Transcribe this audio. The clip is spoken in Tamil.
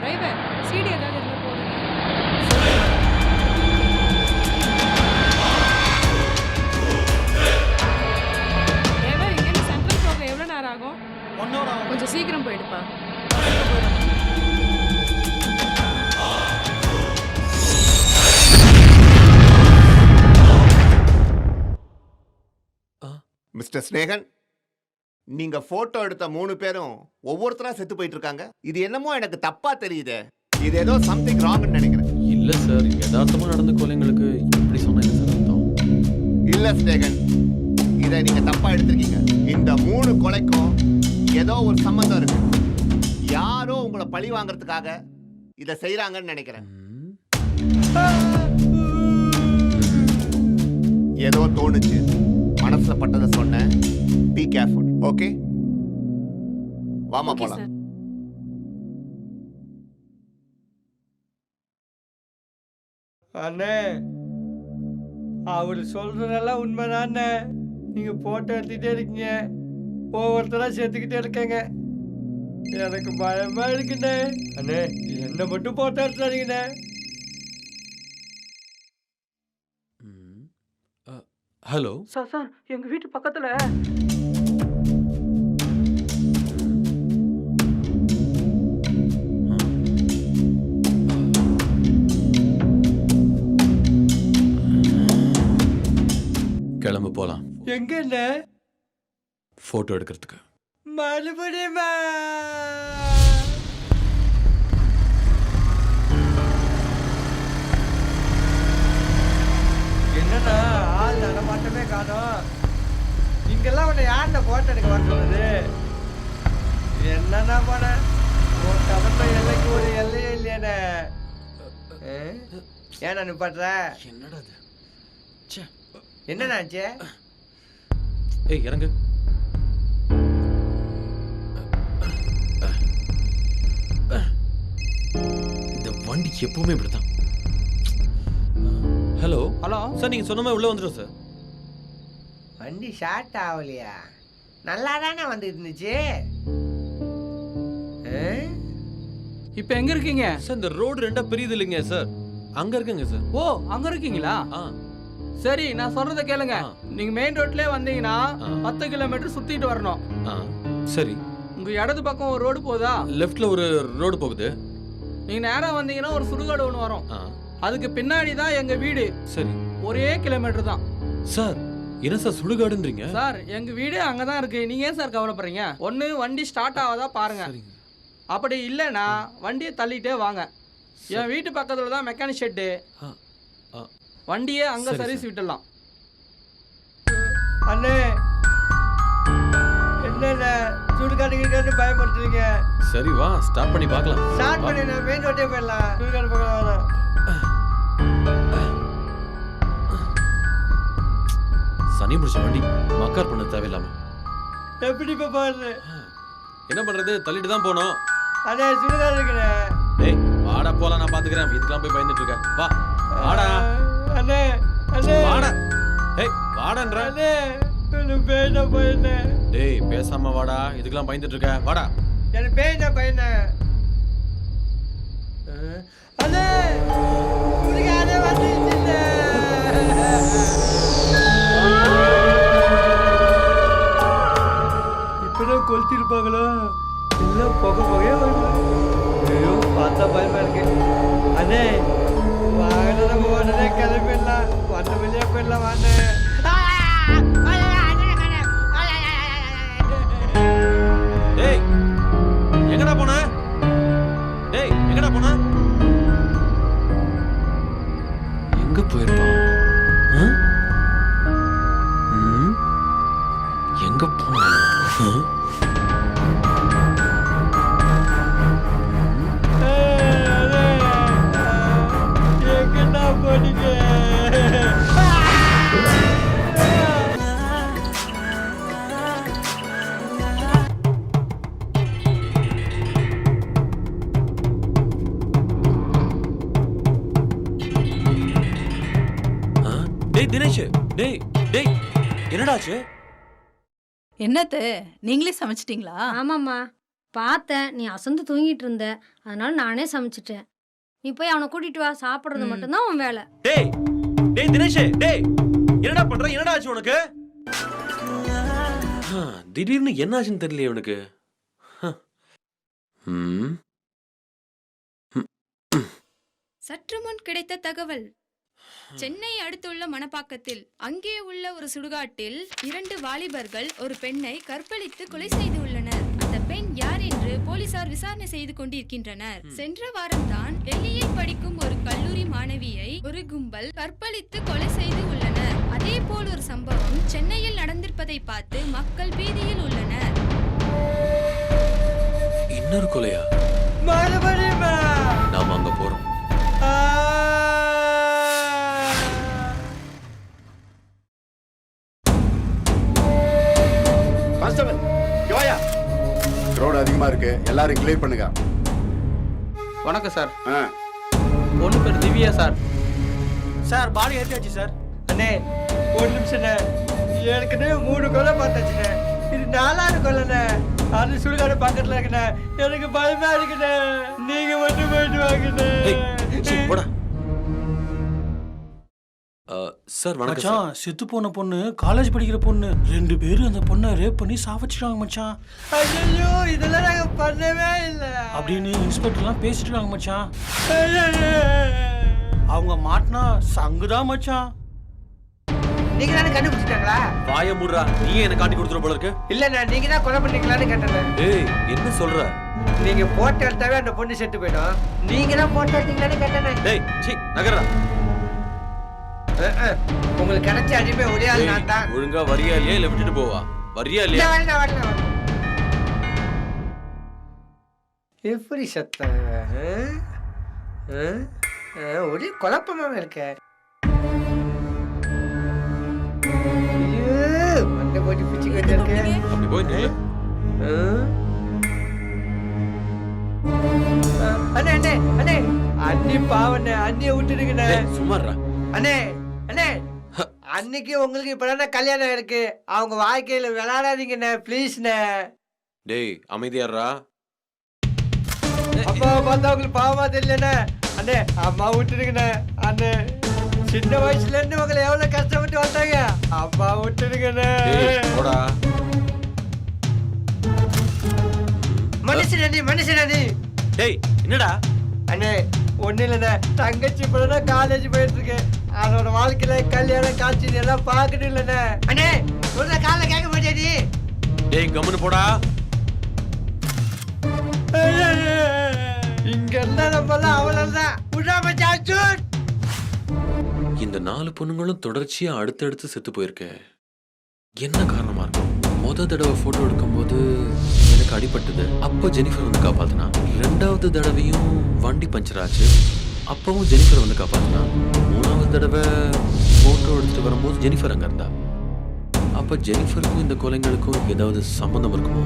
டிரைவர் சீடி ஏதாவது இதில் போடுங்க டிரைவர் இங்கேருந்து சென்ட்ரல் போக எவ்வளோ நேரம் ஆகும்? ஒன் ஹவர் ஆகும். கொஞ்சம் சீக்கிரம் போயிடுப்பா. மிஸ்டர் ஸ்னேகன்? நீங்க போட்டோ எடுத்த மூணு பேரும் ஒவ்வொருத்தரா செத்து போயிட்டு இருக்காங்க இது என்னமோ எனக்கு தப்பா தெரியுதே. இது ஏதோ சம்திங் ராங்னு நினைக்கிறேன். இல்ல சார் யதார்த்தமா நடந்த கொலைங்களுக்கு இப்படி சொன்னா என்ன சார் அர்த்தம்? இல்ல ஸ்னேகன் இதை நீங்க தப்பா எடுத்திருக்கீங்க. இந்த மூணு கொலைக்கும் ஏதோ ஒரு சம்பந்தம் இருக்கு. யாரோ உங்களை பழி வாங்குறதுக்காக இதை செய்றாங்கன்னு நினைக்கிறேன். ஏதோ தோணுச்சு. மனசுல பட்டதை சொன்னேன் பி கேர்ஃபுல் ஓகே வாமா சார் அண்ணே அவர் சொல்றதெல்லாம் உண்மைதானே நீங்க போட்டோ எடுத்துக்கிட்டே இருக்கீங்க. ஒவ்வொருத்தரா சேர்த்துக்கிட்டே இருக்கேங்க. எனக்கு பயமா இருக்குண்ணே. அண்ணே என்ன மட்டும் போட்டோ எடுத்துறாதீங்கண்ணே ஹலோ? சார் சார் எங்க வீட்டு பக்கத்துல. கிளம்பு போலாம். எங்கண்ணே போட்டோ எடுக்கிறதுக்கு. மறுபடியுமா? இங்கெல்லாம் உன்னை யார்கிட்ட போட்டோ எடுக்க வர சொன்னது என்னண்ணா போன உன் கடமை எல்லைக்கு ஒரு எல்லையே இல்லையானே ஏன்னா நிப்பாட்டுற? என்னடா இது? ச்சே. என்னண்ணா ஆச்சு? ஏய் இறங்கு. இந்த வண்டி எப்பவுமே இப்படித்தான். ஹலோ? ஹலோ? சார் நீங்க சொன்ன மாதிரி உள்ள வந்துடும் சார். வண்டி ஷார்ட் ஆகலையா? நல்லா தானே வந்துட்டு இருந்துச்சு? இப்போ எங்க இருக்கீங்க? சார் இந்த ரோடு ரெண்டா பிரியுது இல்லைங்க சார். அங்க இருக்குங்க சார். ஓ அங்க இருக்கீங்களா? ஆ. சரி நான் சொல்றத கேளுங்க. நீங்க மெயின் ரோட்லயே வந்தீங்கன்னா. பத்து கிலோமீட்டர் சுத்திட்டு வரணும். ஆ சரி. உங்க இடது பக்கம் ஒரு ரோடு போதா? லெஃப்ட்ல ஒரு ரோடு போகுது. நீங்க நேரா வந்தீங்கன்னா ஒரு சுடுகாடு ஒன்று வரும். ஆ. அதுக்கு பின்னாடி தான் எங்க வீடு. சரி. ஒரே கிலோமீட்டர் தான். சார் என்ன சார் சுடுகாடுன்றீங்க? சார் எங்க வீடு அங்கதான் இருக்கு. நீங்க ஏன் சார் கவலைப்படுறீங்க? ஒண்ணு வண்டி ஸ்டார்ட் ஆகாதா பாருங்க. சரிங்க. அப்படி இல்லைன்னா வண்டியை தள்ளிட்டே வாங்க. என் வீட்டு பக்கத்துல தான் மெக்கானிக் ஷெட்டு ஆ ஆ. வண்டியே அங்க சரி, சர்வீஸ் சார். விட்டுடலாம். அண்ணே என்னண்ண சுடுகாடு கிடுக்காடு பயப்படுத்துறீங்க சரி வா ஸ்டார்ட் பண்ணி பார்க்கலாம். ஸ்டார்ட். பண்ணி நான் மெயின் ரோட்டே போயிடலாம். சுடுகாடு பக்கம் வேணாம் சனி பிடிச்ச வண்டி மக்கார் பண்ண தேவையில்லாம. எப்படி இப்போ போகிறது என்ன பண்றது? தள்ளிட்டு தான் போனோம். அண்ணே சுடுகாடு இருக்குண்ணே. டேய் வாடா போலாம் நான் பாத்துக்கிறேன். இதுக்கெல்லாம் போய் பயந்துட்டு இருக்க வா வாடா. அண்ணே அண்ணே. வாடா. ஏய் வாடான்ற. அண்ணே பேய்னா. போயிருந்தேன் டேய் பேசாம வாடா. இதுக்கெல்லாம் பயந்துட்டு இருக்க. வாடா. எனக்கு பேய்னா. பையனேன் கொளுத்திருப்பாங்களோ? எல்லாம் புகை புகையா வருது? ஐயோ பார்த்தா பயமா இருக்கு. அண்ணே வாங்க போனதே கிளம்பிடலாம். வந்த வெளியே போயிடலாம் வாண்ணே. டேய் தினேஷ் டேய் டேய் என்னடாச்சு? என்னத்து நீங்களே சமைச்சிட்டீங்களா? ஆமாம்மா. பார்த்தேன். நீ அசந்து தூங்கிட்டு இருந்த. அதனால நானே சமைச்சிட்டேன். நீ போய் அவனை கூட்டிட்டு வா. சாப்பிட்றது. மட்டும்தான் உன் வேலை. டேய் டேய் தினேஷ் டேய் என்னடா பண்ற? என்னடா ஆச்சு உனக்கு திடீர்னு என்ன ஆச்சுன்னு தெரியல இவனுக்கு ஹ. ம். சற்று முன் கிடைத்த தகவல். சென்னை அடுத்துள்ள மணப்பாக்கத்தில் அங்கே உள்ள ஒரு சுடுகாட்டில் இரண்டு வாலிபர்கள் ஒரு பெண்ணை கற்பழித்து கொலை செய்து உள்ளனர் அந்த பெண் யார் என்று போலீசார் விசாரணை செய்து கொண்டிருக்கின்றனர். சென்ற வாரம்தான் டெல்லியில் படிக்கும் ஒரு கல்லூரி மாணவியை ஒரு கும்பல் கற்பழித்து கொலை செய்து உள்ளனர். அதே போல் ஒரு சம்பவம் சென்னையில் நடந்திருப்பதை பார்த்து மக்கள் பீதியில் உள்ளனர். இன்னொரு கொலையா? நாம அங்க போறோம். எல்லாரும் கிளியர் பண்ணுங்க. வணக்கம் சார். ஆ. பொண்ணு பேர் திவ்யா சார். சார் பாடி ஏற்றியாச்சு சார். அண்ணே. ஒரு நிமிஷண்ணே ஏற்கனவே மூணு கொலை பார்த்தாச்சுண்ணே. இது நாலாவது கொலைண்ணே. அது சுடுகாடு பக்கத்துல இருக்குண்ணே. எனக்கு பயமா இருக்குண்ணே. நீங்க மட்டும் போயிட்டு வாங்கண்ணே. சார் வணக்கம் சார். மச்சான் செத்து போன பொண்ணு காலேஜ் படிக்கிற பொண்ணு. ரெண்டு பேரும் அந்த பொண்ணை ரேப் பண்ணி சாவச்சிட்டாங்க மச்சான். ஐயோ இதெல்லாம் நாங்க பண்ணவே இல்லை. அப்படின்னு இன்ஸ்பெக்டர்லாம் பேசிட்டு இருக்காங்க மச்சான். அவங்க மாட்டினா சங்குதான் மச்சான். நீங்க தானே கண்டுபிடிச்சிட்டாங்களா? வாய முடுறா. நீயே என்ன காட்டி கொடுத்துற போல இருக்கு. இல்லண்ணே நீங்க தான் கொலை பண்ணீங்களான்னு கேட்டேன் ஏய் என்ன சொல்ற? நீங்க போட்டு எடுத்தாவே அந்த பொண்ணு செத்து போயிடும். நீங்க தான் போட்டு எடுத்தீங்களான்னு கேட்டேன் டேய் சீ நகர்றா. உங்களுக்கு கிடைச்ச அடிமை ஒரே ஆள் நான் தான் ஒழுங்கா வரியா இல்லையா இல்ல விட்டுட்டு போவா வரியா இல்ல, இல்லையா வரல, வரல. எப்படி? ஆ, ஒரே குழப்பமா இருக்க ஐயோ, மண்டை போட்டு. ஆ? ஆ, அண்ணே அண்ணே அண்ணே அண்ணி பாவண்ணே அண்ணியை விட்டுருங்கண்ணே டேய், சும்மா இருடா. அண்ணே அண்ணே அன்னைக்கு உங்களுக்கு இப்பதான் கல்யாணம் இருக்கு? அவங்க வாழ்க்கையில விளையாடாதீங்கண்ணே ப்ளீஸ்ண்ணே டேய் அமைதியாடுறா அப்பா பார்த்தா உங்களுக்கு பாவமா தெரியலண்ணே. அண்ணே அம்மா விட்டுருங்கண்ணே அண்ணே சின்ன வயசுல இருந்து உங்களை எவ்வளவு கஷ்டப்பட்டு வந்தாங்க அப்பா விட்டுருங்கண்ணே டேய் போடா. மனுஷன் அண்ணி மனுஷன் அண்ணி. டேய் என்னடா? அண்ணே ஒண்ணு இல்லைண்ணே. தங்கச்சி இப்பதான் காலேஜ் போயிட்டு இருக்கு அதோட வாழ்க்கையில கல்யாணம் காட்சி எல்லாம் பார்க்கணும் இல்லைண்ணே. அண்ணே சொல்ற காலைல கேட்க மாட்டேடி. டேய் கம்முன்னு போடா. இங்க இருந்தா நம்ம எல்லாம் அவ்வளவுதான். விடாம சாச்சு இந்த நாலு பொண்ணுங்களும் தொடர்ச்சியா அடுத்தடுத்து செத்து போயிருக்க. என்ன காரணமா இருக்கும்? முத தடவை போட்டோ எடுக்கும்போது எனக்கு அடிபட்டது. அப்ப ஜெனிஃபர் வந்து காப்பாத்தினா. ரெண்டாவது தடவையும் வண்டி பஞ்சர் ஆச்சு. அப்பவும் ஜெனிஃபர் வந்து காப்பாத்தினா? மூணாவது தடவை போட்டோ எடுத்துட்டு வரும்போது ஜெனிஃபர் அங்கே இருந்தா? அப்போ ஜெனிஃபருக்கும் இந்த கொலைங்களுக்கும் ஏதாவது சம்மந்தம் இருக்குமோ?